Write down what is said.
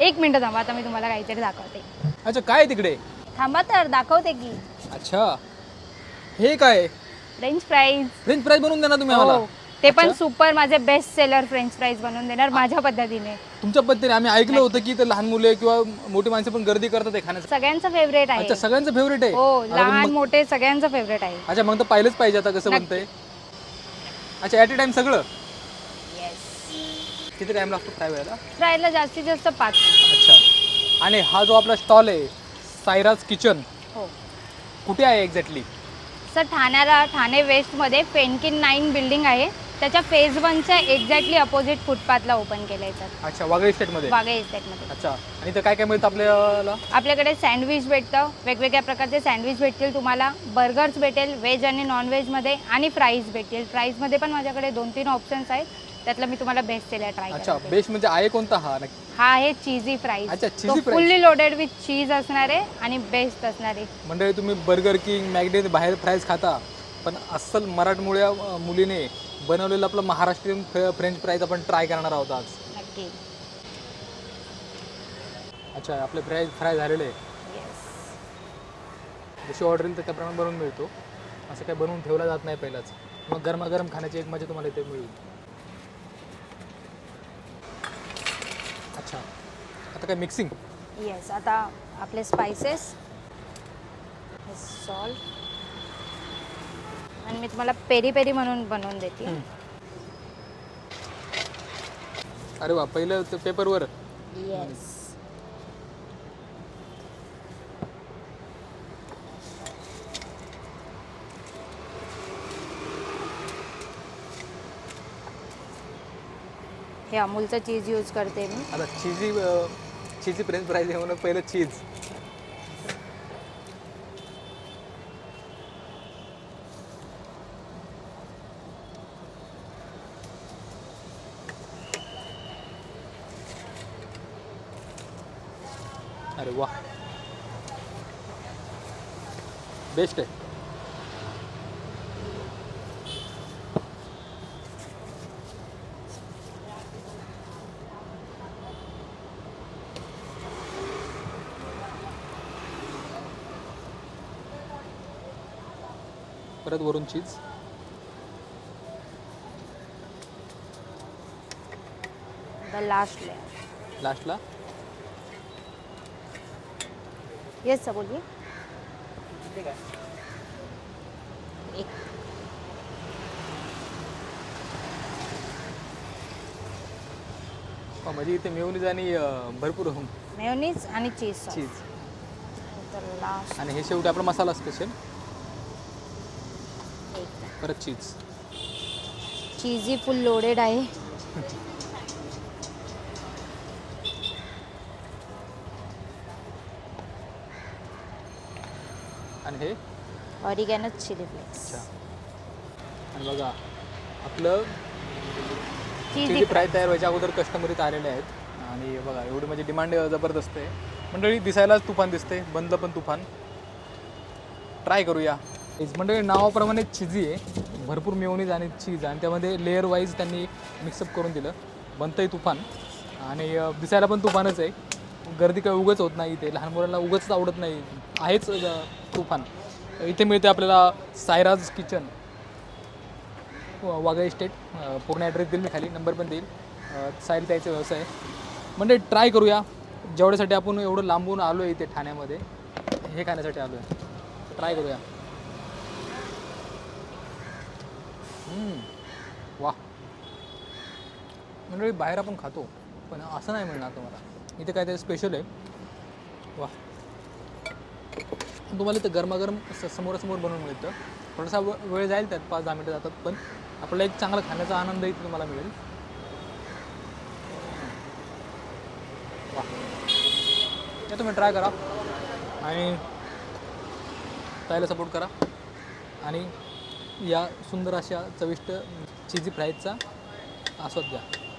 एक मिनटं थांबा आता मी तुम्हाला काहीतरी दाखवते. अच्छा काय आहे तिकडे? थांबा तर दाखवते की. अच्छा. हे काय? फ्रेंच फ्राईज फ्रेंच फ्राईज बनवून देणार तुम्ही आम्हाला? हो. ते पण अच्छा. सुपर माझे बेस्ट सेलर फ्रेंच फ्राईज बनवून देणार माझ्या पद्धतीने. तुमच्या पद्धतीने. आम्ही ऐकलं होतं की ते लहान मुले किंवा मोठी माणसं पण गर्दी करतात खाण्यासाठी. सगळ्यांचं फेवरेट आहे. सगळ्यांचं फेवरेट आहे? हो लहान मग- मोठे सगळ्यांचं फेवरेट आहे. अच्छा मग तर पाहिलंच पाहिजे आता कसं नक्की. बनतंय. अच्छा ॲट ए टाइम सगळं? किती टाइम लागतो फ्राय व्हायला फ्रायला जास्तीत जास्त पाच मिनिटं अच्छा. आणि हा जो आपला स्टॉल आहे सायराज किचन हो. कुठे आहे एक्झॅक्टली सर ठाण्याला ठाणे वेस्टमध्ये फेनकिन नाईन बिल्डिंग आहे. त्याच्या फेज वनच्या एक्झॅक्टली अपोजिट फुटपाथला ओपन केलं आहे सर अच्छा वागळे स्टेटमध्ये वाघे इस्टेटमध्ये अच्छा आणि इथं काय काय मिळतं आपल्याला? आपल्याकडे सँडविच भेटतं वेगवेगळ्या प्रकारचे सँडविच भेटतील तुम्हाला. बर्गर्स भेटेल व्हेज आणि नॉनव्हेजमध्ये आणि फ्राईज भेटतील. फ्राईजमध्ये पण माझ्याकडे दोन तीन ऑप्शन्स आहेत. त्यातलं मी तुम्हाला बेस्ट सेलर ट्राय अच्छा बेस्ट म्हणजे आहे कोणता हा? नक्की हा आहे चीजी फ्राईज अच्छा, तो fries. Fully loaded with cheese असणार आहे आणि बेस्ट असणार. आहे म्हणजे तुम्ही बर्गर किंग मॅगडे बाहेर फ्राईज खाता पण अस्सल मराठमोळ्या अं, मुलीने बनवलेलं आपलं महाराष्ट्रीयन फ्रे- फ्रेंच फ्राईज आपण ट्राय करणार आहोत आज. नक्की. अच्छा आपले फ्राय फ्राय झालेले आहे येस जशी ऑर्डर येईल तर त्याप्रमाणे बनवून मिळतो. असं काय बनवून ठेवला जात नाही पहिलाच. मग गरमागरम खाण्याची एक मजा तुम्हाला इथे मिळेल. अच्छा आता काय मिक्सिंग येस आता आपले स्पायसेस सॉल्ट आणि मी तुम्हाला पेरी पेरी म्हणून बनवून देते. अरे वा पहिलं ते पेपरवर. येस हे अमूलचं चीज यूज करते मी. आता चिझी चिझी फ्रेंच फ्राईज आहे म्हणून पहिलं चीज अरे वा. बेस्ट आहे. परत वरून चीज लास्ट लास्टला येस सर बोलिए. एक. अ, म्हणजे इथे मेवनीज आणि अ, भरपूर मेयोनीज आणि चीज सॉस. चीज. लास्ट आणि हे शेवटी आपला मसाला स्पेशल एक. परत चीज. चीजी फुल लोडेड आहे. आणि हे? ऑरिगॅनो चिली फ्लेक्स आणि बघा आपलं चीजी चिली फ्राय तयार व्हायच्या अगोदर कस्टमर इथं आलेले आहेत. आणि बघा एवढी म्हणजे डिमांड जबरदस्त आहे. मंडळी दिसायलाच तुफान दिसते बंदलं पण तुफान. ट्राय करूया. मंडळी नावाप्रमाणे चिझी आहे. भरपूर मेयोनीज आणि चीज आणि त्यामध्ये लेअर वाईज त्यांनी मिक्सअप करून दिलं. बनतंय तुफान. आणि दिसायला पण तुफानच आहे. गर्दी काय उगच होत नाही इथे. लहान मुलांना उगच आवडत नाही. आहेच तुफान. इथे मिळते आपल्याला सायराज किचन. वाघा इस्टेट पूर्ण ॲड्रेस देईल मी खाली नंबर पण देईल. अ, त्याचा व्यवसाय. म्हणजे ट्राय करूया. जेवढ्यासाठी आपण एवढं लांबून आलो आहे इथे ठाण्यामध्ये हे खाण्यासाठी आलो आहे ट्राय करूया वा म्हणजे बाहेर आपण खातो पण असं नाही मिळणार तुम्हाला. इथे काहीतरी स्पेशल आहे. वा तुम्हाला इथं गरमागरम स- समोरासमोर बनवून मिळतं. थोडासा व- वेळ जाईल त्यात पाच दहा मिनटं जातात पण आपल्याला एक चांगला खाण्याचा आनंद इथे तुम्हाला मिळेल. वा हे तुम्ही ट्राय करा आणि ताईला सपोर्ट करा. आणि या सुंदर अशा चविष्ट चिझी फ्राईजचा आस्वाद घ्या.